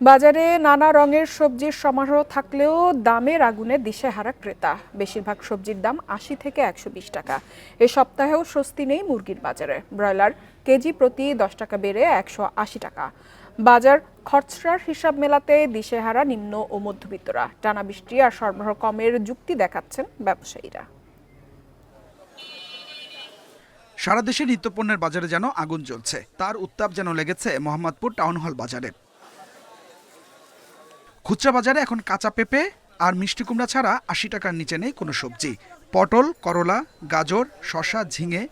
বাজারে নানা রঙের সবজির সমারোহ থাকলেও দামের আগুনে দিশেহারা ক্রেতা। বেশিরভাগ সবজির দাম আশি থেকে একশো বিশ টাকা। এ সপ্তাহেও স্বস্তি নেই মুরগির বাজারে। ব্রয়লার কেজি প্রতি দশ টাকা বেড়ে একশো আশি টাকা। বাজার খরচরার হিসাব মেলাতে দিশেহারা নিম্ন ও মধ্যবিত্তরা। টানা বৃষ্টি আর সরবরাহ কমের যুক্তি দেখাচ্ছেন ব্যবসায়ীরা। সারা দেশে নিত্যপণ্যের বাজারে যেন আগুন জ্বলছে, তার উত্তাপ যেন লেগেছে মোহাম্মদপুর টাউন হল বাজারে। খুচরা বাজারে এখন কাঁচা পেঁপে আর মিষ্টি কুমড়া ছাড়া আশি টাকার নিচে নেই কোনো সবজি। পটল, করলা, গাজর, শসা, ঝিঙে,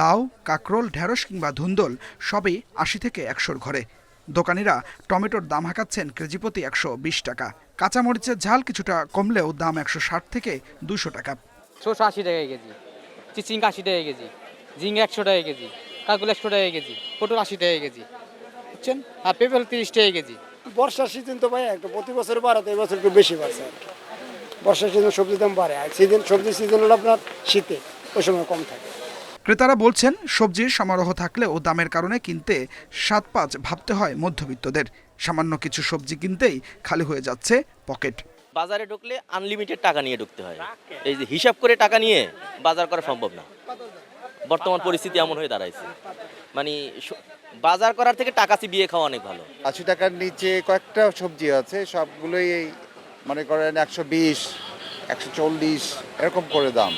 লাউ, কাকরোল, ঢেঁড়স কিংবা ধুন্দল সবই আশি থেকে একশোর ঘরে। দোকানিরা টমেটোর দাম হাঁকাচ্ছেন কেজি প্রতি একশো বিশ টাকা। কাঁচামরিচের ঝাল কিছুটা কমলেও দাম একশো ষাট থেকে দুশো টাকা। শসা আশি টাকা কেজি, চিচিঙ্গা আশি টাকা কেজি ঝিঙ্গা একশো টাকা কেজি কাকুল একশো টাকা কেজি, পটল আশি টাকা কেজি, বুঝছেন? আর পেঁপে তিরিশ টাকা কেজি। বর্ষার সিজন তো ভাই একটু প্রতি বছর বাড়াতে এই বছর একটু বেশি বাড়ছে আর কি। বর্ষার সিজন সবজির দাম বাড়ে আর সিজন সবজি সিজন হলো আপনার শীতে ওই সময় কম থাকে। ক্রেতারা বলছেন সবজির সমারোহ থাকলেও দামের কারণে কিনতে সাত পাঁচ ভাবতে হয় মধ্যবিত্তদের। সামান্য কিছু সবজি কিনতেই খালি হয়ে যাচ্ছে পকেট। বাজারে ঢুকলে আনলিমিটেড টাকা নিয়ে ঢুকতে হয়। এই যে হিসাব করে টাকা নিয়ে বাজার করা সম্ভব না। বর্তমান পরিস্থিতি এমন হয়ে দাঁড়াইছে। মানে বাজার করার থেকে টাকা চিবিয়ে খাওয়া অনেক ভালো। আশি টাকার নিচে কয়েকটা সবজি আছে সবগুলোই এই মনে করেন একশো বিশ একশো চল্লিশ এরকম করে দাম।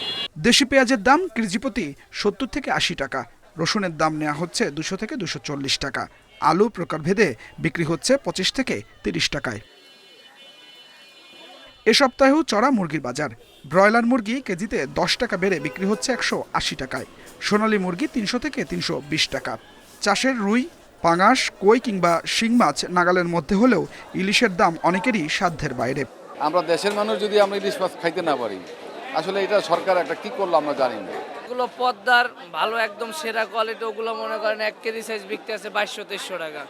দেশি পেঁয়াজের দাম কেজি প্রতি সত্তর থেকে আশি টাকা রসুনের দাম নেওয়া হচ্ছে দুশো থেকে দুশো চল্লিশ টাকা আলু প্রকারভেদে বিক্রি হচ্ছে পঁচিশ থেকে তিরিশ টাকায়। এ সপ্তাহেও চড়া মুরগির বাজার ব্রয়লার মুরগি কেজিতে দশ টাকা বেড়ে বিক্রি হচ্ছে একশো আশি টাকায় সোনালী মুরগি তিনশো থেকে তিনশো বিশ টাকা। চাষের রুই পাঙাশ কই কিংবা শিং মাছ নাগালের মধ্যে হলেও ইলিশের দাম অনেকেরই সাধ্যের বাইরে। আমরা দেশের মানুষ যদি আমরা ইলিশ মাছ খাইতে না পারি আসলে এটা সরকার একটা কি করল আমরা জানি না। ওগুলো পদ্মার ভালো একদম সেরা কোয়ালিটি ওগুলো মনে করেন এক কেজি সাইজ বিকতে আছে বাইশশো তেইশশো টাকা।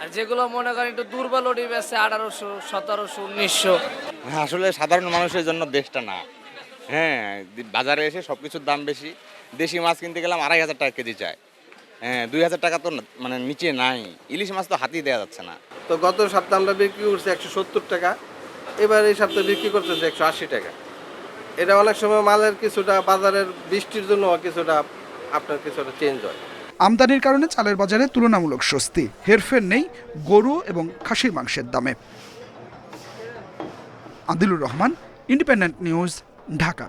আর যেগুলো মনে করেন একটু দুর্বল ওটি আছে আঠারোশো সতেরোশো উনিশশো। আসলে সাধারণ মানুষের জন্য দেশটা না। হ্যাঁ বাজারে এসে সব কিছুর দাম বেশি। দেশি মাছ কিনতে গেলাম আড়াই হাজার টাকা কেজি চায়। হ্যাঁ দুই হাজার টাকা তো মানে নিচে নাই। ইলিশ মাছ তো হাতেই দেওয়া যাচ্ছে না। তো গত সপ্তাহে আমরা বিক্রি করছি একশো সত্তর টাকা এবার এই সপ্তাহে বিক্রি করতেছে একশো আশি টাকা। এটা অনেক সময় মালের কিছুটা বাজারের বৃষ্টির জন্য কিছুটা আপনার কিছুটা চেঞ্জ হয়। আমদানির কারণে চালের বাজারে তুলনামূলক স্বস্তি হেরফের নেই গরু এবং খাসির মাংসের দামে। Adilur Rahman independent news Dhaka.